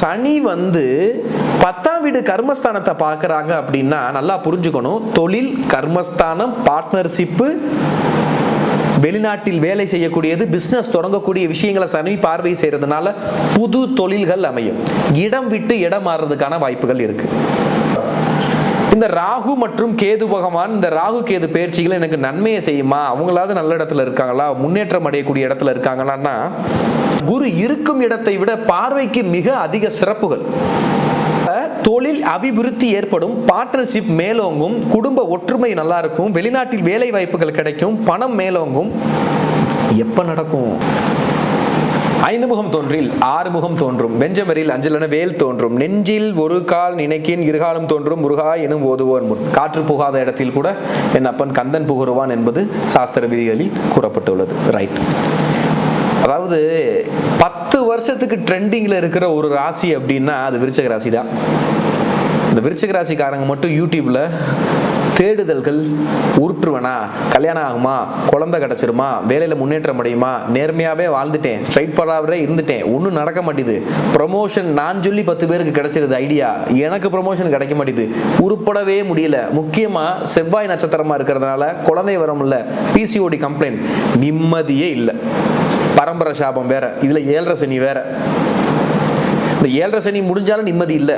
சனி வந்து பத்தாம் வீடு கர்மஸ்தானத்தை பார்க்குறாங்க அப்படின்னா நல்லா புரிஞ்சுக்கணும். தொழில் கர்மஸ்தானம் பார்ட்னர்ஷிப்பு வெளிநாட்டில் வேலை செய்யக்கூடியது பிஸ்னஸ் தொடங்கக்கூடிய விஷயங்களை சனி பார்வை செய்கிறதுனால புது தொழில்கள் அமையும். இடம் விட்டு இடம் மாறுறதுக்கான வாய்ப்புகள் இருக்கு. இந்த ராகு மற்றும் கேது பகவான் இந்த ராகு கேது பயிற்சிகளை எனக்கு நன்மையை செய்யுமா? அவங்களாவது நல்ல இடத்துல இருக்காங்களா? முன்னேற்றம் அடையக்கூடிய இடத்துல இருக்காங்களான்னா குரு இருக்கும் இடத்தை விட பார்வைக்கு மிக அதிக சிறப்புகள். தொழில் அபிவிருத்தி ஏற்படும் பார்ட்னர்ஷிப் மேலோங்கும் குடும்ப ஒற்றுமை நல்லா இருக்கும் வெளிநாட்டில் வேலை வாய்ப்புகள் கிடைக்கும் பணம் மேலோங்கும். எப்ப நடக்கும்? ஐந்து முகம் தோன்றில் ஆறு முகம் தோன்றும் வெஞ்சமரில் அஞ்சலன வேல் தோன்றும் நெஞ்சில் ஒரு கால் நினைக்கின் இருகாலம் தோன்றும் முருகா எனும் ஓதுவோன் முன். காற்று புகாத இடத்தில் கூட என் அப்பன் கந்தன் புகருவான் என்பது சாஸ்திர விதிகளில் கூறப்பட்டுள்ளது. ரைட் அதாவது பத்து வருஷத்துக்கு ட்ரெண்டிங்கில் இருக்கிற ஒரு ராசி அப்படின்னா அது விருச்சக ராசி தான் இந்த விருச்சக ராசிக்காரங்க மட்டும் யூடியூப்ல தேடுதல்கள் உருட்டுருவனா கல்யாணம் ஆகுமா? குழந்தை கிடச்சிருமா? வேலையில் முன்னேற்றம் அடையுமா? நேர்மையாகவே வாழ்ந்துட்டேன். ஸ்ட்ரைட் ஃபார்வர்டாகவே இருந்துட்டேன். ஒன்றும் நடக்க மாட்டேது. ப்ரொமோஷன் நான் சொல்லி பத்து பேருக்கு கிடைச்சிருது ஐடியா எனக்கு ப்ரமோஷன் கிடைக்க மாட்டேது. உருப்படவே முடியல. முக்கியமாக செவ்வாய் நட்சத்திரமாக இருக்கிறதுனால குழந்தை வர முடியல பிசிஓடி கம்ப்ளைண்ட் நிம்மதியே இல்லை. பரம்பரை சாபம் வேற இதில் ஏழரை சனி வேற. இந்த ஏழரை சனி முடிஞ்சாலும் நிம்மதி இல்லை.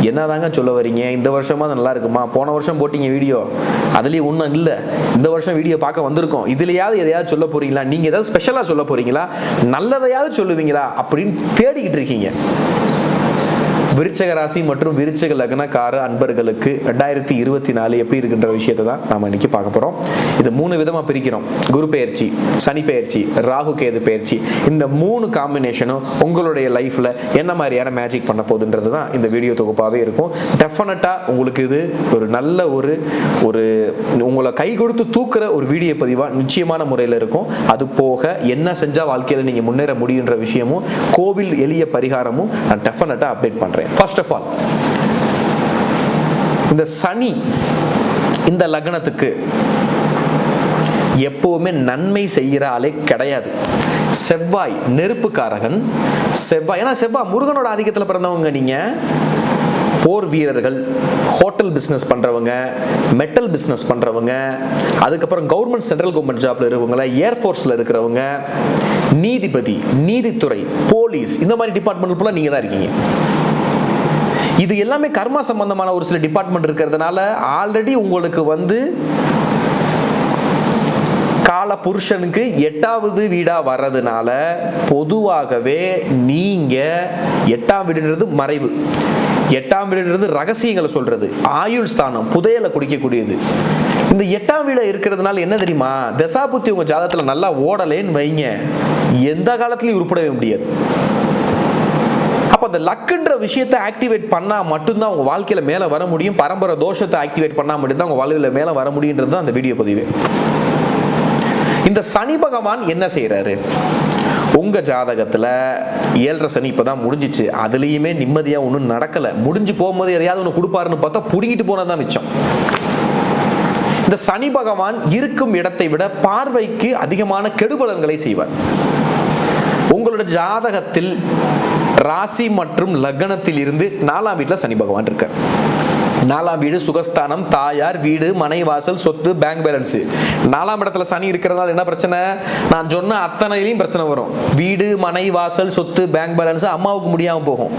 என்னதாங்க சொல்ல வரீங்க? இந்த வருஷமா அது நல்லா இருக்குமா? போன வருஷம் போட்டீங்க வீடியோ அதுலேயும் ஒன்றும் இல்லை. இந்த வருஷம் வீடியோ பார்க்க வந்திருக்கோம். இதுலையாவது எதையாவது சொல்ல போறீங்களா? நீங்கள் ஏதாவது ஸ்பெஷலாக சொல்ல போறீங்களா? நல்லதையாவது சொல்லுவீங்களா? அப்படின்னு தேடிக்கிட்டு இருக்கீங்க. விருச்சக ராசி மற்றும் விருச்சக லக்னக்கார அன்பர்களுக்கு ரெண்டாயிரத்தி இருபத்தி நாலு எப்படி இருக்கின்ற விஷயத்தை தான் நாம இன்னைக்கு பார்க்க போகிறோம் இது மூணு விதமாக பிரிக்கிறோம். குரு பெயர்ச்சி சனி பெயர்ச்சி ராகு கேது பெயர்ச்சி. இந்த மூணு காம்பினேஷனும் உங்களுடைய லைஃப்பில் என்ன மாதிரியான மேஜிக் பண்ண போகுதுன்றது தான் இந்த வீடியோ தொகுப்பாகவே இருக்கும். டெஃபினட்டாக உங்களுக்கு இது ஒரு நல்ல ஒரு ஒரு உங்களை கை கொடுத்து தூக்குற ஒரு வீடியோ பதிவாக நிச்சயமான முறையில் இருக்கும். அது போக என்ன செஞ்சால் வாழ்க்கையில் நீங்கள் முன்னேற முடியுன்ற விஷயமும் கோவில் எளிய பரிகாரமும் நான் டெஃபினட்டாக அப்டேட் பண்ணுறேன் ஃபர்ஸ்ட் ஆஃப் ஆல் இந்த சனி இந்த லக்னத்துக்கு எப்போவுமே நன்மை செய்கிற ஆளே கிடையாது. செவ்வாய் நெருப்புக்காரகன். செவ்வாய் ஏன்னா செவ்வாய் முருகனோட ஆதிக்கத்தில் பிறந்தவங்க நீங்க. போர் வீரர்கள் ஹோட்டல் பிஸ்னஸ் பண்ணுறவங்க மெட்டல் பிஸ்னஸ் பண்ணுறவங்க அதுக்கப்புறம் கவர்மெண்ட் சென்ட்ரல் கவர்மெண்ட் ஜாப்ல இருக்கவங்க ஏர்ஃபோர்ஸில் இருக்கிறவங்க நீதிபதி நீதித்துறை போலீஸ் இந்த மாதிரி டிபார்ட்மெண்ட் ஃபுல்லாக நீங்கள் தான் இருக்கீங்க. இது எல்லாமே கர்மா சம்பந்தமான ஒரு சில டிபார்ட்மெண்ட் இருக்கிறதுனால ஆல்ரெடி உங்களுக்கு வந்து கால புருஷனுக்கு எட்டாவது வீடாக வர்றதுனால பொதுவாகவே நீங்கள் எட்டாம் வீடுன்றது மறைவு. எட்டாம் வீடுன்றது ரகசியங்களை சொல்கிறது ஆயுள் ஸ்தானம் புதையலை குடிக்கக்கூடியது. இந்த எட்டாம் வீடு இருக்கிறதுனால என்ன தெரியுமா? தசாபுத்தி உங்க ஜாதகத்தில் நல்லா ஓடலேன்னு வைங்க. எந்த காலத்துலையும் உருப்படவே முடியாது. அப்போ அந்த லக்குன்ற விஷயத்தை ஆக்டிவேட் பண்ணால் மட்டும்தான் உங்கள் வாழ்க்கையில் மேலே வர முடியும். பரம்பரை தோஷத்தை ஆக்டிவேட் பண்ணால் மட்டும்தான் உங்கள் வாழ்க்கையில் மேலே வர முடியுன்றது தான் அந்த வீடியோ பதிவு. இந்த சனி பகவான் என்ன செய்கிறாரு உங்க ஜாதகத்துல ஏழரை சனி இப்பதான் முடிஞ்சிச்சு. அதுலயுமே நிம்மதியா ஒன்றும் நடக்கல. முடிஞ்சு போகும்போது எதையாவது ஒன்று கொடுப்பாருன்னு பார்த்தா புடுங்கிட்டு போனதுதான் மிச்சம். இந்த சனி பகவான் இருக்கும் இடத்தை விட பார்வைக்கு அதிகமான கெடுபலன்களை செய்வார். உங்களோட ஜாதகத்தில் ராசி மற்றும் லக்னத்தில் இருந்து நாலாம் வீட்டில் சனி பகவான் இருக்கார். நாலாம் வீடு சுகஸ்தானம் தாயார் வீடு மனை வாசல் சொத்து பேங்க் பேலன்ஸ் நாலாம் இடத்துல சனி இருக்கிறதுனால என்ன பிரச்சனை? நான் சொன்ன அத்தனையிலையும் பிரச்சனை வரும். வீடு மனை வாசல் சொத்து பேங்க் பேலன்ஸ் அம்மாவுக்கு முடியாமல் போகும்.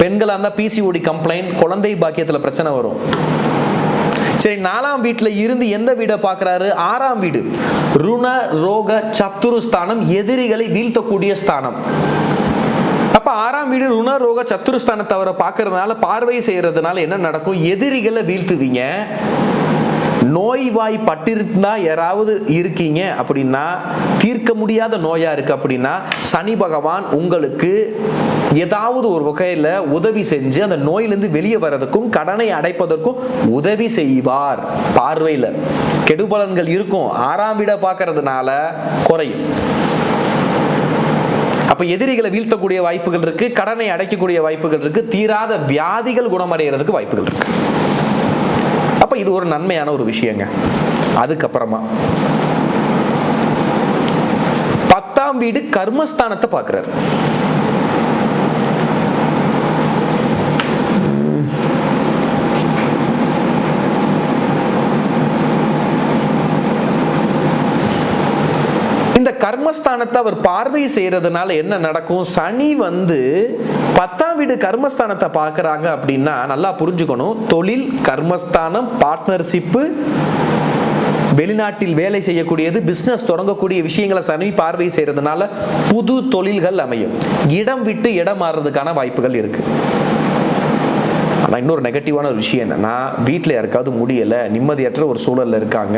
பெண்களாக இருந்தால் பிசிஓடி கம்ப்ளைண்ட் குழந்தை பாக்கியத்தில் பிரச்சனை வரும். சரி நாலாம் வீட்டில் இருந்து எந்த வீடை பார்க்குறாரு ஆறாம் வீடு. ருண ரோக சத்துரு ஸ்தானம் எதிரிகளை வீழ்த்தக்கூடிய ஸ்தானம். அப்போ ஆறாம் வீடு ருண ரோக சத்துருஸ்தானத்தை அவரை பார்க்கறதுனால பார்வை செய்யறதுனால என்ன நடக்கும்? எதிரிகளை வீழ்த்துவீங்க. நோய்வாய் பட்டிருந்தா யாராவது இருக்கீங்க அப்படின்னா தீர்க்க முடியாத நோயா இருக்கு அப்படின்னா சனி பகவான் உங்களுக்கு ஏதாவது ஒரு வகையில் உதவி செஞ்சு அந்த நோயிலிருந்து வெளியே வர்றதுக்கும் கடனை அடைப்பதற்கும் உதவி செய்வார் பார்வையில். கெடுபலன்கள் இருக்கும். ஆறாம் வீடை பார்க்கறதுனால குறையும். அப்ப எதிரிகளை வீழ்த்தக்கூடிய வாய்ப்புகள் இருக்கு கடனை அடைக்கக்கூடிய வாய்ப்புகள் இருக்கு தீராத வியாதிகள் குணமடைகிறதுக்கு வாய்ப்புகள் இருக்கு. அப்ப இது ஒரு நன்மையான ஒரு விஷயங்க. அதுக்கப்புறமா. பத்தாம் வீடு கர்மஸ்தானத்தை பார்க்கிறார். கர்மஸ்தானத்தை அவர் பார்வை செய்யறதுனால என்ன நடக்கும்? சனி வந்து பத்தாம் வீடு கர்மஸ்தானத்தை பார்க்குறாங்க அப்படின்னா நல்லா புரிஞ்சுக்கணும். தொழில் கர்மஸ்தானம் பார்ட்னர்ஷிப்பு வெளிநாட்டில் வேலை செய்யக்கூடியது பிஸ்னஸ் தொடங்கக்கூடிய விஷயங்களை சனி பார்வை செய்கிறதுனால புது தொழில்கள் அமையும். இடம் விட்டு இடம் மாறுறதுக்கான வாய்ப்புகள் இருக்குது ஆனால் இன்னொரு நெகட்டிவான ஒரு விஷயம் என்னன்னா வீட்டில் யாருக்காவது முடியலை நிம்மதியற்ற ஒரு சூழலில் இருக்காங்க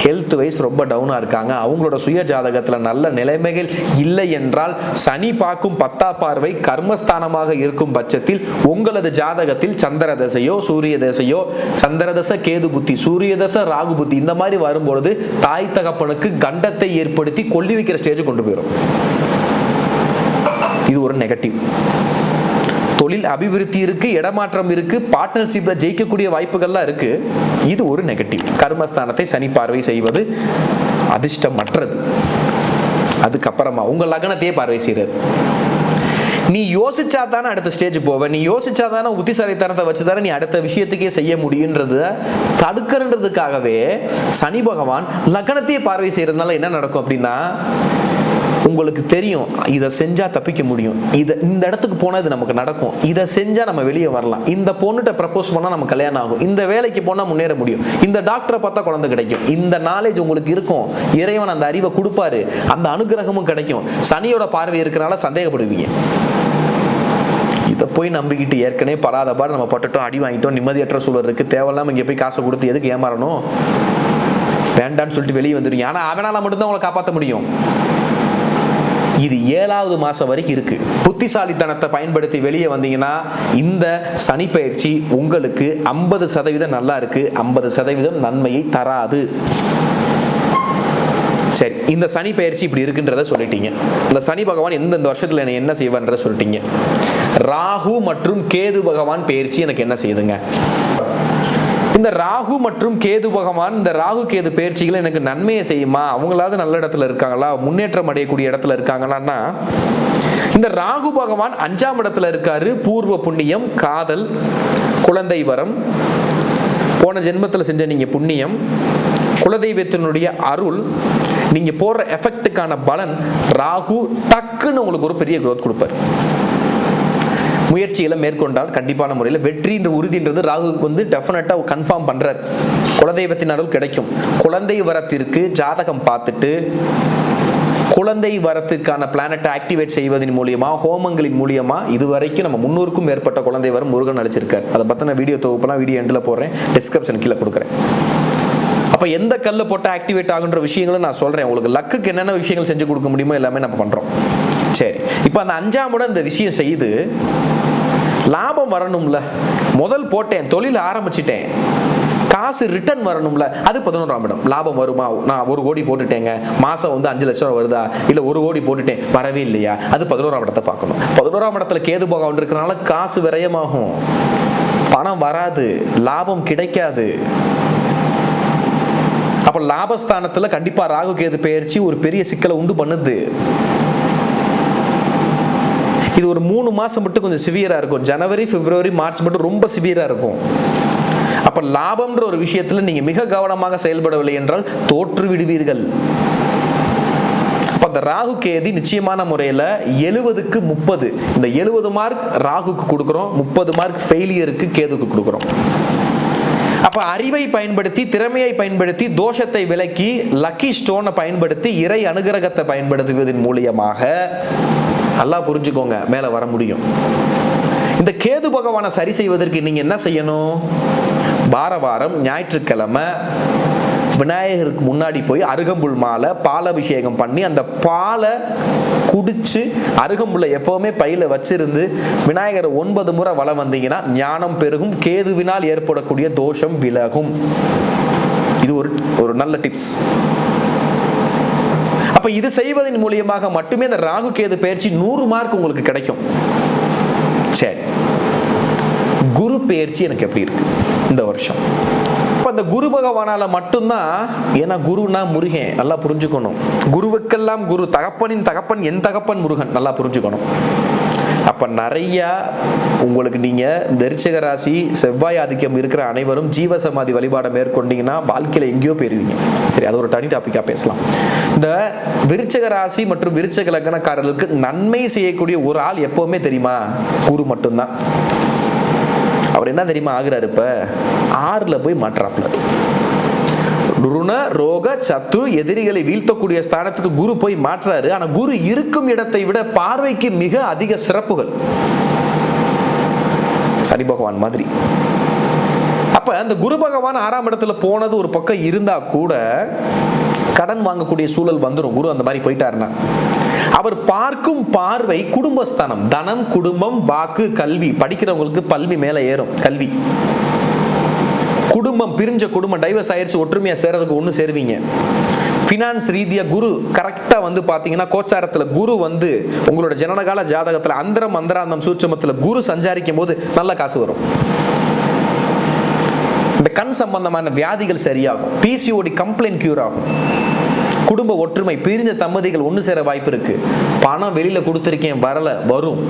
ஹெல்த் வைஸ் ரொம்ப டவுனாக இருக்காங்க அவங்களோட சுய ஜாதகத்தில் நல்ல நிலைமைகள் இல்லை என்றால் சனி பார்க்கும் பத்தா பார்வை கர்மஸ்தானமாக இருக்கும் பட்சத்தில் உங்களது ஜாதகத்தில் சந்திர தசையோ சூரிய தசையோ சந்திர தசை கேது புத்தி சூரிய தசை ராகு புத்தி இந்த மாதிரி வரும்பொழுது தாய் தகப்பனுக்கு கண்டத்தை ஏற்படுத்தி கொல்லி வைக்கிற ஸ்டேஜ் கொண்டு போயிடும் இது ஒரு நெகட்டிவ் தொழில் அபிவிருத்தி இருக்கு இடமாற்றம் இருக்கு பார்ட்னர்ஷிப்ல ஜெயிக்கக்கூடிய வாய்ப்புகள்லாம் இருக்கு. இது ஒரு நெகட்டிவ் கர்மஸ்தானத்தை சனி பார்வை செய்வது அதிர்ஷ்டமற்றது. அதுக்கப்புறமா உங்க லக்னத்தையே பார்வை செய்யறது நீ யோசிச்சா தானே அடுத்த ஸ்டேஜ் போவ. நீ யோசிச்சா தானே புத்திசாலித்தனத்தை வச்சு தானே நீ அடுத்த விஷயத்துக்கே செய்ய முடியுன்றத தடுக்கிறன்றதுக்காகவே சனி பகவான் லக்னத்தையே பார்வை செய்யறதுனால என்ன நடக்கும் அப்படின்னா உங்களுக்கு தெரியும் இதை செஞ்சால் தப்பிக்க முடியும். இதை இந்த இடத்துக்கு போனால் இது நமக்கு நடக்கும். இதை செஞ்சால் நம்ம வெளியே வரலாம். இந்த பொண்ணுகிட்ட ப்ரப்போஸ் பண்ணால் நம்ம கல்யாணம் ஆகும். இந்த வேலைக்கு போனால் முன்னேற முடியும். இந்த டாக்டரை பார்த்தா குழந்தை கிடைக்கும். இந்த நாலேஜ் உங்களுக்கு இருக்கும். இறைவன் அந்த அறிவை கொடுப்பாரு. அந்த அனுகிரகமும் கிடைக்கும். சனியோட பார்வை இருக்கிறனால சந்தேகப்படுவீங்க. இதை போய் நம்பிக்கிட்டு ஏற்கனவே படாத பாடு நம்ம பட்டுட்டோம் அடி வாங்கிட்டோம் நிம்மதியற்ற சூழல் இருக்குது தேவையில்லாம இங்கே போய் காசை கொடுத்து எதுக்கு ஏமாறணும்? வேண்டான்னு சொல்லிட்டு வெளியே வந்துடுவீங்க. ஆனால் அவனால் மட்டும்தான் உங்களை காப்பாற்ற முடியும். இது ஏழாவது மாதம் வரைக்கும் இருக்கு. புத்திசாலித்தனத்தை பயன்படுத்தி வெளியே வந்தீங்கன்னா இந்த சனி பயிற்சி உங்களுக்கு ஐம்பது சதவீதம் நல்லா இருக்கு. ஐம்பது சதவீதம் நன்மையை தராது. சரி இந்த சனி பயிற்சி இப்படி இருக்குன்றத சொல்லிட்டீங்க. இந்த சனி பகவான் எந்தெந்த வருஷத்தில் என்ன என்ன செய்வான்றத சொல்லிட்டீங்க. ராகு மற்றும் கேது பகவான் பயிற்சி எனக்கு என்ன செய்யுதுங்க இந்த ராகு மற்றும் கேது பகவான் இந்த ராகு கேது பயிற்சிகளை எனக்கு நன்மையை செய்யுமா? அவங்களாவது நல்ல இடத்துல இருக்காங்களா? முன்னேற்றம் அடையக்கூடிய இடத்துல இருக்காங்களான்னா இந்த ராகு பகவான் அஞ்சாம் இடத்துல இருக்காரு. பூர்வ புண்ணியம் காதல் குழந்தை வரம் போன ஜென்மத்தில் செஞ்ச நீங்க புண்ணியம் குலதெய்வத்தினுடைய அருள் நீங்க போடுற எஃபெக்ட்டுக்கான பலன் ராகு டக்குன்னு உங்களுக்கு ஒரு பெரிய க்ரோத் கொடுப்பார். முயற்சிகளை மேற்கொண்டால் கண்டிப்பான முறையில் வெற்றின்ற உறுதின்றது ராகுக்கு வந்து டெஃபினட்டாக கன்ஃபார்ம் பண்ணுறார் குலதெய்வத்தின் அருள் கிடைக்கும். குழந்தை வரத்திற்கு ஜாதகம் பார்த்துட்டு குழந்தை வரத்திற்கான பிளானட்டை ஆக்டிவேட் செய்வதன் மூலியமா ஹோமங்களின் மூலியமா இதுவரைக்கும் நம்ம முன்னூறுக்கும் மேற்பட்ட குழந்தை வரம் முருகன் அழைச்சிருக்கார் அதை பற்றின வீடியோ தொகுப்பெல்லாம் வீடியோ எண்டில் போடுறேன். டிஸ்கிரிப்ஷன் கீழே கொடுக்குறேன். அப்போ எந்த கல்லை போட்டால் ஆக்டிவேட் ஆகுன்ற விஷயங்களை நான் சொல்கிறேன் உங்களுக்கு லக்குக்கு என்னென்ன விஷயங்கள் செஞ்சு கொடுக்க முடியுமோ எல்லாமே நம்ம பண்ணுறோம் சரி. இப்போ அந்த அஞ்சாம் இடம் இந்த விஷயம் செய்து லாபம் வரணும்ல. முதல் போட்டேன் தொழில் ஆரம்பிச்சிட்டேன். காசு ரிட்டர்ன் வரணும்ல. அது பதினோராம் இடம். லாபம் வருமா? நான் ஒரு கோடி போட்டுட்டேங்க. மாசம் வந்து அஞ்சு லட்சம் ரூபா வருதா? இல்ல ஒரு கோடி போட்டுட்டேன். வரவே இல்லையா? அது பதினோராம் இடத்தை பார்க்கணும். பதினோராம் இடத்துல கேது போக இருக்கிறனால காசு விரயமாகும். பணம் வராது. லாபம் கிடைக்காது. அப்ப லாபஸ்தானத்துல கண்டிப்பா ராகு கேது பயிற்சி ஒரு பெரிய சிக்கலை உண்டு பண்ணுது. இது ஒரு மூணு மாதம் மட்டும் கொஞ்சம் சிவியராக இருக்கும். ஜனவரி பிப்ரவரி மார்ச் மட்டும் ரொம்ப சிவியராக இருக்கும். அப்போ லாபம்ன்ற ஒரு விஷயத்தில் நீங்கள் மிக கவனமாக செயல்படவில்லை என்றால் தோற்று விடுவீர்கள். அப்போ அந்த ராகு கேதி நிச்சயமான முறையில் எழுவதுக்கு முப்பது. இந்த எழுபது மார்க் ராகுக்கு கொடுக்குறோம் முப்பது மார்க் ஃபெயிலியருக்கு கேதுக்கு கொடுக்குறோம். அப்போ அறிவை பயன்படுத்தி திறமையை பயன்படுத்தி தோஷத்தை விலக்கி லக்கி ஸ்டோனை பயன்படுத்தி இறை அனுகிரகத்தை பயன்படுத்துவதன் மூலியமாக நல்லா புரிஞ்சுக்கோங்க மேலே வர முடியும். இந்த கேது பகவானை சரி செய்வதற்கு நீங்கள் என்ன செய்யணும்? வார வாரம் ஞாயிற்றுக்கிழமை விநாயகருக்கு முன்னாடி போய் அருகம்புல் மாலை பாலாபிஷேகம் பண்ணி அந்த பாலை குடித்து அருகம்புல்லை எப்போவுமே பையில் வச்சிருந்து விநாயகரை ஒன்பது முறை வளம் வந்தீங்கன்னா ஞானம் பெருகும் கேதுவினால் ஏற்படக்கூடிய தோஷம் விலகும். இது ஒரு ஒரு நல்ல டிப்ஸ் அப்ப இது செய்வதன் மூலியமாக மட்டுமே இந்த ராகு கேது பயிற்சி நூறு மார்க் உங்களுக்கு கிடைக்கும். சரி. குரு பயிற்சி எனக்கு எப்படி இருக்கு? இந்த வருஷம். அப்ப அந்த குரு பகவானால மட்டும்தான் ஏன்னா குருனா முருகன் நல்லா புரிஞ்சுக்கணும். குருவுக்கெல்லாம் குரு தகப்பனின் தகப்பன் என் தகப்பன் முருகன் நல்லா புரிஞ்சுக்கணும். அப்போ நிறையா உங்களுக்கு நீங்கள் இந்த ராசி செவ்வாய் ஆதிக்கம் இருக்கிற அனைவரும் ஜீவ சமாதி வழிபாடை மேற்கொண்டீங்கன்னா வாழ்க்கையில் எங்கேயோ போயிருவீங்க. சரி அது ஒரு தனி டாப்பிக்காக பேசலாம். இந்த விருச்சக ராசி மற்றும் விருச்சக லக்னக்காரர்களுக்கு நன்மை செய்யக்கூடிய ஒரு ஆள் எப்போவுமே தெரியுமா? குரு மட்டும்தான். அவர் என்ன தெரியுமா ஆகுறாரு இப்போ? ஆறில் போய் மாற்றாப்புல. ருண ரோக சத்து எதிரிகளை வீழ்த்தக்கூடிய ஸ்தானத்துக்கு குரு போய் மாற்றாரு. ஆனா குரு இருக்கும் இடத்தை விட பார்வைக்கு மிக அதிக சிறப்புகள். சனி பகவான் மாதிரி. அப்ப அந்த குரு பகவான் ஆறாம் இடத்துல போனது ஒரு பக்கம் இருந்தா கூட கடன் வாங்கக்கூடிய சூழல் வந்துடும் குரு அந்த மாதிரி போயிட்டாருன்னா. அவர் பார்க்கும் பார்வை குடும்பஸ்தானம். தனம் குடும்பம் வாக்கு கல்வி. படிக்கிறவங்களுக்கு பல்வி மேல ஏறும். கல்வி. குடும்பம் பிரிஞ்ச குடும்பம் டைவர்ஸ் ஆயிடுச்சு ஒற்றுமையாக சேரதுக்கு ஒன்று சேருவீங்க. ஃபினான்ஸ் ரீதியாக குரு கரெக்டாக வந்து பார்த்தீங்கன்னா கோச்சாரத்தில் குரு வந்து உங்களோட ஜனனகால ஜாதகத்தில் அந்தரம் அந்தராந்தம் சூட்சமத்தில் குரு சஞ்சாரிக்கும் போது நல்ல காசு வரும். இந்த கண் சம்பந்தமான வியாதிகள் சரியாகும். பிசிஓடி கம்ப்ளைண்ட் கியூர் ஆகும். குடும்ப ஒற்றுமை பிரிஞ்ச தம்பதிகள் ஒன்று சேர வாய்ப்பு இருக்குது பணம் வெளியில் கொடுத்துருக்கேன் வரல வரும்.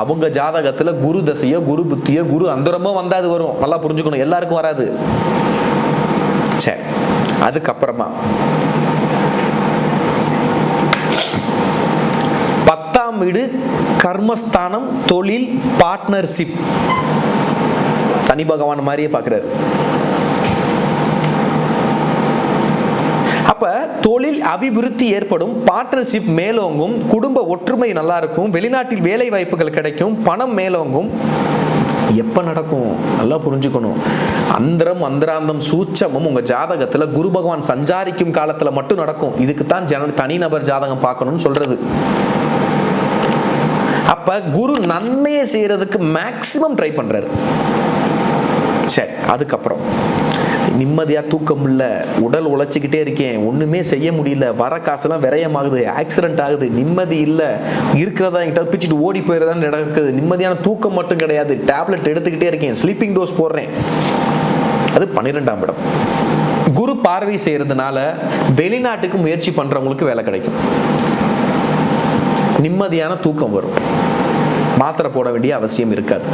அவங்க ஜாதகத்துல குரு தசையோ குரு புத்தியோ குரு அந்தரமோ வந்தா அது வரும். நல்லா புரிஞ்சுக்கணும். எல்லாருக்கும் வராது. சரி அதுக்கப்புறமா. பத்தாம் வீடு கர்மஸ்தானம் தொழில் பார்ட்னர்ஷிப் சனி பகவான் மாதிரியே பார்க்குறாரு அப்போ தொழில் அபிவிருத்தி ஏற்படும் பார்ட்னர்ஷிப் மேலோங்கும் குடும்ப ஒற்றுமை நல்லா இருக்கும் வெளிநாட்டில் வேலை வாய்ப்புகள் கிடைக்கும் பணம் மேலோங்கும். எப்போ நடக்கும்? நல்லா புரிஞ்சுக்கணும். அந்தரம் அந்தராந்தம் சூட்சமும் உங்கள் ஜாதகத்தில் குரு பகவான் சஞ்சாரிக்கும் காலத்தில் மட்டும் நடக்கும். இதுக்கு தான் ஜன தனிநபர் ஜாதகம் பார்க்கணும்னு சொல்கிறது அப்போ குரு நன்மையை செய்கிறதுக்கு மேக்சிமம் ட்ரை பண்ணுறாரு சரி அதுக்கப்புறம். நிம்மதியாக தூக்கம் இல்லை உடல் உழைச்சிக்கிட்டே இருக்கேன் ஒன்றுமே செய்ய முடியல வர காசெல்லாம் விரயமாகுது ஆக்சிடென்ட் ஆகுது நிம்மதி இல்லை இருக்கிறதா என்கிட்ட பிச்சுட்டு ஓடி போயிடுறதா நடக்குது நிம்மதியான தூக்கம் மட்டும் கிடையாது டேப்லெட் எடுத்துக்கிட்டே இருக்கேன் ஸ்லீப்பிங் டோஸ் போடுறேன். அது பன்னிரெண்டாம் இடம். குரு பார்வை செய்கிறதுனால வெளிநாட்டுக்கு முயற்சி பண்ணுறவங்களுக்கு வேலை கிடைக்கும். நிம்மதியான தூக்கம் வரும். மாத்திரை போட வேண்டிய அவசியம் இருக்காது.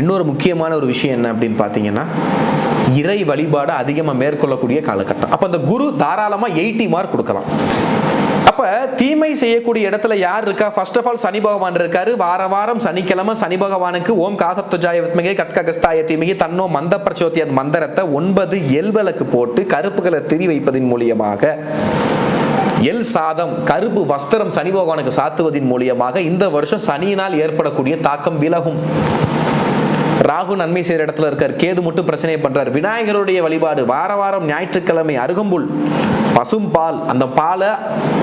இன்னொரு முக்கியமான ஒரு விஷயம் என்ன அப்படின்னு பார்த்தீங்கன்னா இறை வழிபாடு அதிகமாக மேற்கொள்ளக்கூடிய காலகட்டம். அப்போ அந்த குரு தாராளமாக எயிட்டி மார்க் கொடுக்கலாம். அப்போ தீமை செய்யக்கூடிய இடத்துல யார் இருக்கா? ஃபர்ஸ்ட் ஆஃப் ஆல் சனி பகவான் இருக்காரு. வார வாரம் சனிக்கிழமை சனி பகவானுக்கு ஓம் காகத்துஜாய வித்மகே கட்ககஸ்தாய தீமிகி தன்னோ மந்த பிரச்சோத்திய மந்திரத்தை ஒன்பது எல்வலுக்கு போட்டு கருப்புகளை திரி வைப்பதின் மூலியமாக எல் சாதம் கருப்பு வஸ்திரம் சனி பகவானுக்கு சாத்துவதின் மூலியமாக இந்த வருஷம் சனியினால் ஏற்படக்கூடிய தாக்கம் விலகும். ராகு நன்மை செய்கிற இடத்துல இருக்கார். கேது மட்டும் பிரச்சனை பண்றார். விநாயகருடைய வழிபாடு. வார வாரம் ஞாயிற்றுக்கிழமை அருகம்புல் பசும் பால் அந்த பாலை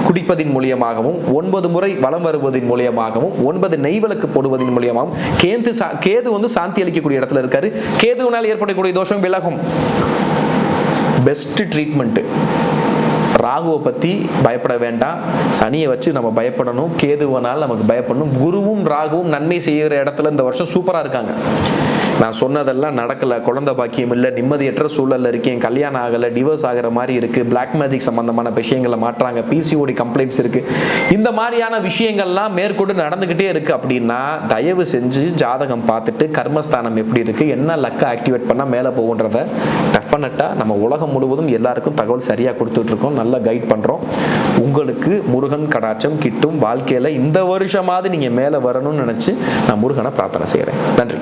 குடிப்பதின் மூலியமாகவும் ஒன்பது முறை வலம் வருவதின் மூலியமாகவும் ஒன்பது நெய்வலுக்கு போடுவதன் மூலியமாகவும் கேது சா- கேது வந்து சாந்தி அளிக்கக்கூடிய இடத்துல இருக்காரு. கேதுவினால் ஏற்படக்கூடிய தோஷம் விலகும். பெஸ்ட் ட்ரீட்மெண்ட்டு ராகுவை பற்றி பயப்பட வேண்டாம். சனியை வச்சு நம்ம பயப்படணும். கேதுவனால் நமக்கு பயப்படணும். குருவும் ராகுவும் நன்மை செய்கிற இடத்துல இந்த வருஷம் சூப்பராக இருக்காங்க. நான் சொன்னதெல்லாம் நடக்கல குழந்தை பாக்கியம் இல்லை நிம்மதியற்ற சூழல்ல இருக்கேன் கல்யாணம் ஆகலை டிவோர்ஸ் ஆகிற மாதிரி இருக்கு பிளாக் மேஜிக் சம்பந்தமான விஷயங்களை மாற்றாங்க பிசிஓடி கம்ப்ளைண்ட்ஸ் இருக்கு. இந்த மாதிரியான விஷயங்கள்லாம் மேற்கொண்டு நடந்துகிட்டே இருக்கு அப்படின்னா தயவு செஞ்சு ஜாதகம் பார்த்துட்டு கர்மஸ்தானம் எப்படி இருக்கு என்ன லக்கை ஆக்டிவேட் பண்ணால் மேலே போகுன்றத டெஃபினட்டாக நம்ம உலகம் முழுவதும் எல்லாருக்கும் தகவல் சரியாக கொடுத்துட்டு இருக்கோம் நல்லா கைட் பண்ணுறோம் உங்களுக்கு முருகன் கடாட்சம் கிட்டும் வாழ்க்கையில் இந்த வருஷமாவது நீங்கள் மேலே வரணும்னு நினச்சி நான் முருகனை பிரார்த்தனை செய்கிறேன் நன்றி.